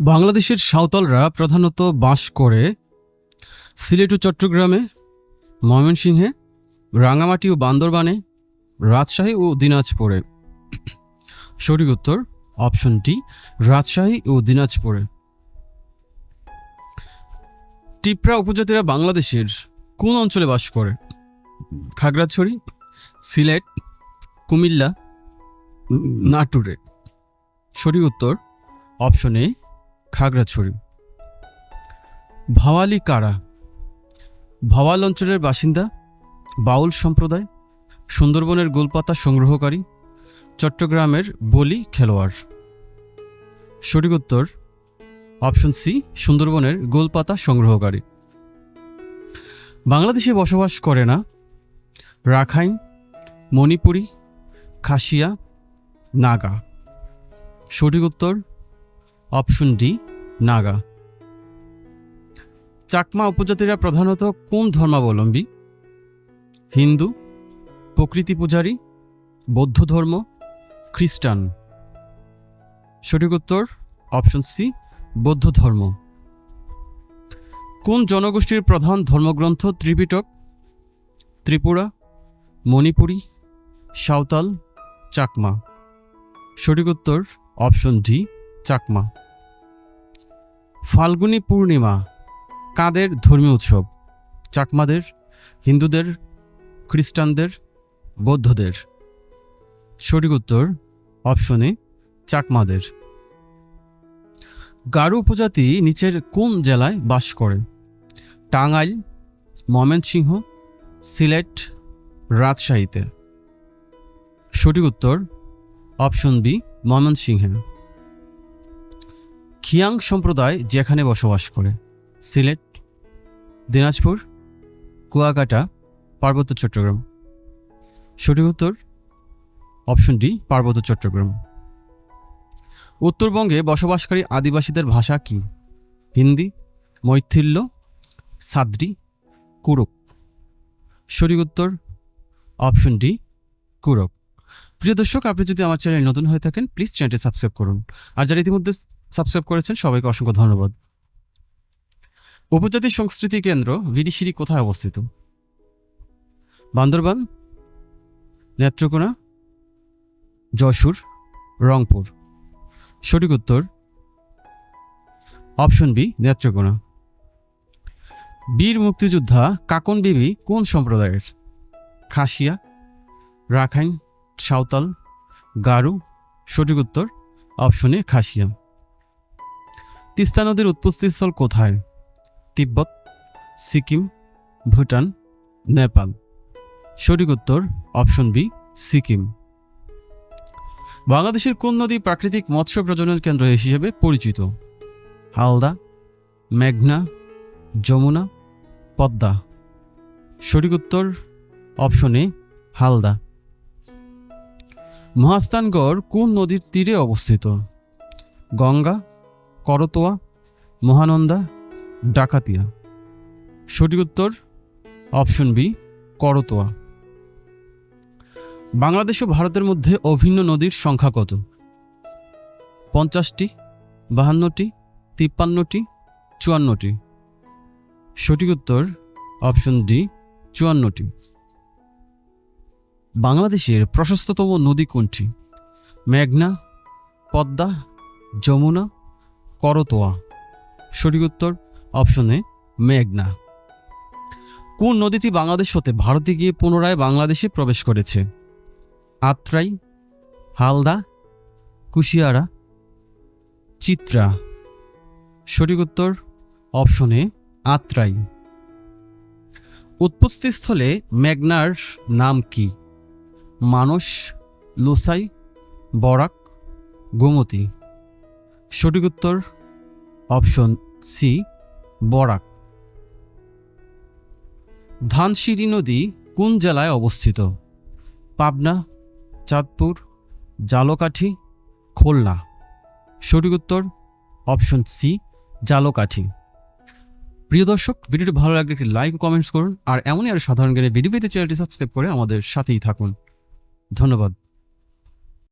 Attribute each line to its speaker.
Speaker 1: বাংলাদেশের সাঁওতালরা প্রধানত বাস করে সিলেট ও চট্টগ্রামে, ময়মনসিংহে রাঙামাটি ও বান্দরবানে, রাজশাহী ও দিনাজপুরে। সঠিক উত্তর অপশন ডি রাজশাহী ও দিনাজপুরে। টিপরা উপজাতিরা বাংলাদেশের কোন অঞ্চলে বাস করে? খাগড়াছড়ি, সিলেট, কুমিল্লা, নাটুরে। সঠিক উত্তর অপশন এ খাগড়াছড়ি। ভাওয়ালি কারা? ভাওয়াল অঞ্চলের বাসিন্দা, বাউল সম্প্রদায়, সুন্দরবনের গোলপাতা সংগ্রহকারী, চট্টগ্রামের বলি খেলোয়াড়। সঠিক উত্তর, অপশন সি, সুন্দরবনের গোলপাতা সংগ্রহকারী। বাংলাদেশে বসবাস করে না, রাখাইন, মণিপুরী, খাসিয়া, নাগা। সঠিক উত্তর অপশন ডি, নাগা। চাকমা উপজাতিরা প্রধানত কোন ধর্মাবলম্বী? হিন্দু, প্রকৃতি পূজারী, বৌদ্ধ ধর্ম, খ্রিস্টান। সঠিক উত্তর, অপশন সি, বৌদ্ধ ধর্ম। কোন জনগোষ্ঠীর প্রধান ধর্মগ্রন্থ ত্রিপিটক? ত্রিপুরা, মণিপুরী, সাঁওতাল, চাকমা। সঠিক উত্তর, অপশন ডি চাকমা। ফাল্গুনী পূর্ণিমা, কাদের ধর্মীয় উৎসব? চাকমাদের, হিন্দুদের, খ্রিস্টানদের, বৌদ্ধদের। সঠিক উত্তর, অপশনে চাকমাদের। গারো উপজাতি নিচের কোন জেলায় বাস করে? টাঙ্গাইল, ময়মনসিংহ, সিলেট, রাজশাহীতে। সঠিক উত্তর, অপশন বি, ময়মনসিংহে। খিয়াং সম্প্রদায় যেখানে বসবাস করে। সিলেট, দিনাজপুর, কুয়াকাটা, পার্বত্য চট্টগ্রাম। সঠিক উত্তর? অপশন ডি, পার্বত্য চট্টগ্রাম। উত্তরবঙ্গে বসবাসকারী আদিবাসীদের ভাষা কি? হিন্দি, মৈথিল্য, সাদ্রি কুরুক সঠিক উত্তর? অপশন ডি কুরক প্রিয় দর্শক, আপনি যদি আমার চ্যানেল নতুন হয়ে থাকেন, প্লিজ চ্যানেলটি সাবস্ক্রাইব করুন। আর যারা ইতিমধ্যে সাবস্ক্রাইব করেছেন, সবাইকে অসংখ্য ধন্যবাদ। উপজাতি সংস্কৃতি কেন্দ্র ভিডিশিরি কোথায় অবস্থিত? বান্দরবান, নেত্রকোনা, যশোর, রংপুর। সঠিক উত্তর, অপশন বি, নেত্রকোনা। বীর মুক্তিযোদ্ধা কাকন বিবি কোন সম্প্রদায়ের? খাসিয়া, রাখাইন, সাঁওতাল, গারু। সঠিক উত্তর, অপশনে খাসিয়া। তিস্তা নদীর উৎপত্তিস্থল কোথায়? তিব্বত, সিকিম, ভুটান, নেপাল। সঠিক উত্তর, অপশন বি, সিকিম। বাংলাদেশের কোন নদী প্রাকৃতিক মৎস্য প্রজনন কেন্দ্র হিসেবে পরিচিত? হালদা, মেঘনা, যমুনা, পদ্মা। সঠিক উত্তর, অপশন হালদা। মহাস্থানগড় কোন নদীর তীরে অবস্থিত? গঙ্গা করতোয়া, মহানন্দা, ডাকাতিয়া। সঠিক উত্তর, অপশন বি, করতোয়া। বাংলাদেশ ও ভারতের মধ্যে অভিন্ন নদীর সংখ্যা কত? পঞ্চাশটি, বাহান্নটি, তিপ্পান্নটি, চুয়ান্নটি। সঠিক উত্তর, অপশন ডি, চুয়ান্নটি। বাংলাদেশের প্রশস্ততম নদী কোনটি? মেঘনা, পদ্মা, যমুনা করতোয়া সঠিক উত্তর অপশনে মেঘনা। কোন নদীটি বাংলাদেশ হতে ভারতে গিয়ে পুনরায় বাংলাদেশে প্রবেশ করেছে? আত্রাই, হালদা, কুশিয়ারা, চিত্রা। সঠিক উত্তর অপশনে আত্রাই। উৎপত্তিস্থলে মেঘনার নাম কি? মানস, লুসাই, বরাক, গোমতী। সঠিক উত্তর, অপশন সি বরাক। ধানসিঁড়ি নদী কোন জেলায় অবস্থিত? পাবনা, চাঁদপুর, জালকাঠি, খুলনা। সঠিক উত্তর, অপশন সি জালকাঠি। প্রিয় দর্শক, ভিডিওটি ভালো লাগলে একটি লাইক কমেন্টস করুন, আর এমনই আরও সাধারণ জ্ঞানের ভিডিও পেতে চ্যানেলটি সাবস্ক্রাইব করে আমাদের সাথেই থাকুন। ধন্যবাদ।